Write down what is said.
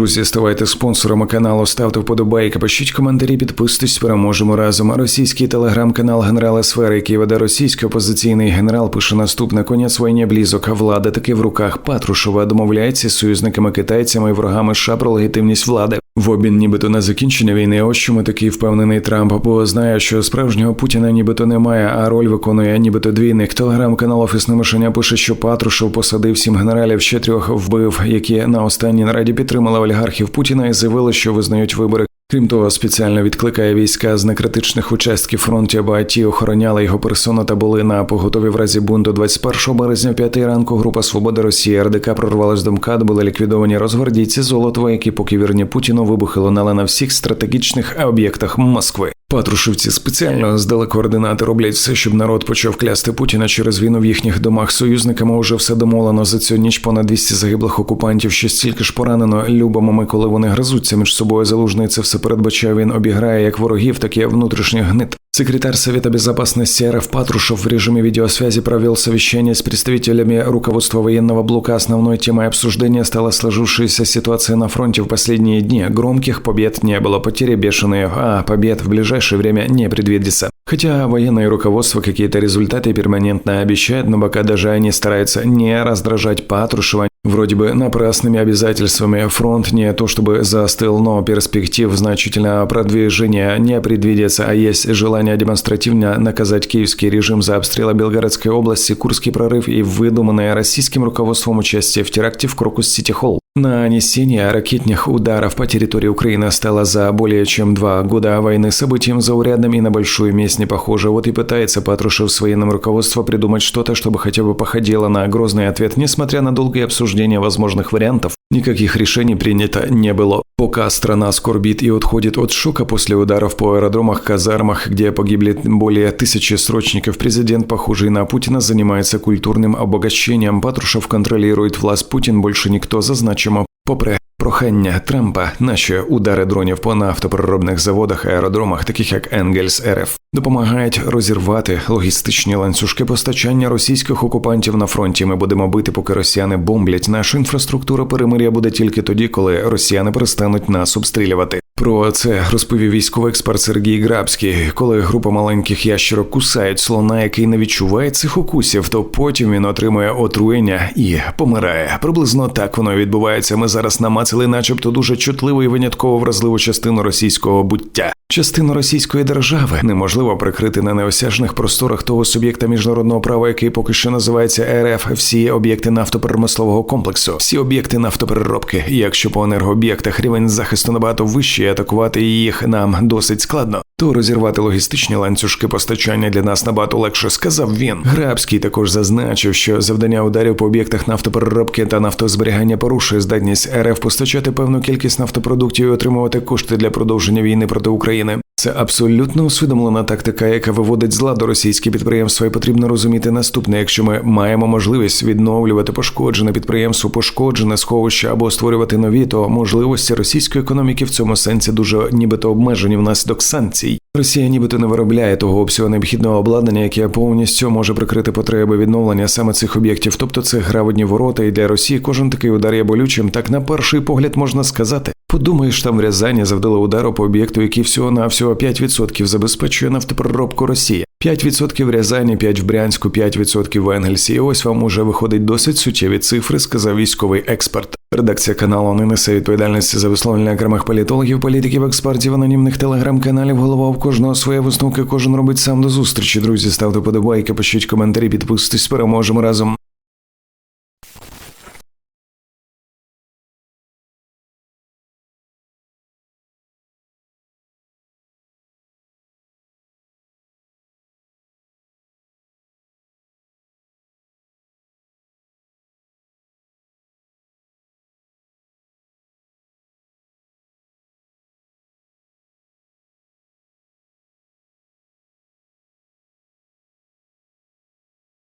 Друзі, ставайте спонсорами каналу, ставте вподобайки, пишіть коментарі, підписуйтесь, переможемо разом. Російський телеграм-канал генерала Сфери, який веде російський опозиційний генерал, пише наступне конець війни близок, а влада таки в руках Патрушова домовляється з союзниками китайцями і ворогами США про легітимність влади. В обмін нібито на закінчення війни, ось чому такий впевнений Трамп, бо знає, що справжнього Путіна нібито немає, а роль виконує нібито двійник. Телеграм-канал Офісне мишення пише, що Патрушев посадив сім генералів, ще трьох вбив, які на останній нараді підтримали олігархів Путіна і заявили, що визнають вибори. Крім того, спеціально відкликає війська з некритичних участків фронту, аби ті охороняли його персону та були на поготові в разі бунту. 21 березня, в п'ятій ранку, група Свобода Росії РДК прорвалась до МКАД, були ліквідовані розгвардійці Золотова, які поки вірні Путіну вибухи лунали на всіх стратегічних об'єктах Москви. Патрушевці спеціально здали координати, роблять все, щоб народ почав клясти Путіна через війну в їхніх домах. Союзниками уже все домовлено. За цю ніч понад 200 загиблих окупантів, ще стільки ж поранено. Любимо коли вони гризуться між собою. Залужний це все передбачав. Він обіграє як ворогів, так і внутрішніх гнит. Секретарь Совета Безопасности РФ Патрушев в режиме видеосвязи провел совещание с представителями руководства военного блока. Основной темой обсуждения стала сложившаяся ситуация на фронте в последние дни. Громких побед не было, потери бешеные, а побед в ближайшее время не предвидится. Хотя военное руководство какие-то результаты перманентно обещает, но пока даже они стараются не раздражать Патрушева, Вроде бы напрасными обязательствами фронт не то чтобы застыл, но перспектив значительного продвижения не предвидится, а есть желание демонстративно наказать киевский режим за обстрел Белгородской области, Курский прорыв и выдуманное российским руководством участие в теракте в Крокус-Сити-Холл. Нанесение ракетных ударов по территории Украины стало за более чем два года войны событием заурядным и на большую месть не похоже. Вот и пытается Патрушев с военным руководством придумать что-то, чтобы хотя бы походило на грозный ответ, несмотря на долгое обсуждение возможных вариантов. Никаких решений принято не было. Пока страна скорбит и отходит от шока после ударов по аэродромах, казармах, где погибли более тысячи срочников, президент, похожий на Путина, занимается культурным обогащением. Патрушев контролирует власть Путин, больше никто зазначимо. Попри прохання Трампа, наші удари дронів по нафтопереробних заводах, аеродромах, таких як Енгельс РФ, допомагають розірвати логістичні ланцюжки постачання російських окупантів на фронті. Ми будемо бити, поки росіяни бомблять. Нашу інфраструктуру перемир'я буде тільки тоді, коли росіяни перестануть нас обстрілювати. Про це розповів військовий експерт Сергій Грабський. Коли група маленьких ящерок кусають слона, який не відчуває цих укусів, то потім він отримує отруєння і помирає. Приблизно так воно відбувається. Ми зараз намацали, начебто, дуже чутливу і винятково вразливу частину російського буття. Частину російської держави неможливо прикрити на неосяжних просторах того суб'єкта міжнародного права, який поки що називається РФ, всі об'єкти нафтопромислового комплексу, всі об'єкти нафтопереробки. Якщо по енергооб'єктах рівень захисту набагато вищий, атакувати їх нам досить складно. То розірвати логістичні ланцюжки постачання для нас набагато легше, сказав він. Грабський також зазначив, що завдання ударів по об'єктах нафтопереробки та нафтозберігання порушує здатність РФ постачати певну кількість нафтопродуктів і отримувати кошти для продовження війни проти України. Це абсолютно усвідомлена тактика, яка виводить з ладу російські підприємства, і потрібно розуміти наступне: якщо ми маємо можливість відновлювати пошкоджене підприємство, пошкоджене сховище або створювати нові, то можливості російської економіки в цьому сенсі дуже нібито обмежені внаслідок санкцій. Росія нібито не виробляє того обсього необхідного обладнання, яке повністю може прикрити потреби відновлення саме цих об'єктів. Тобто це граводні ворота, і для Росії кожен такий удар є болючим. Так на перший погляд можна сказати. Подумаєш, там в Рязані завдали удару по об'єкту, який всього на всього 5% забезпечує нафтопереробку Росії. 5% в Рязані, 5% в Брянську, 5% в Енгельсі. І ось вам уже виходить досить суттєві цифри, сказав військовий експерт. Редакція каналу не несе відповідальності за висловлення окремих політологів, політиків, експертів, анонімних телеграм-каналів. Голова в кожного своє висновки, кожен робить сам до зустрічі. Друзі, ставте подобайки, пишіть коментарі, підписуйтесь, переможемо разом.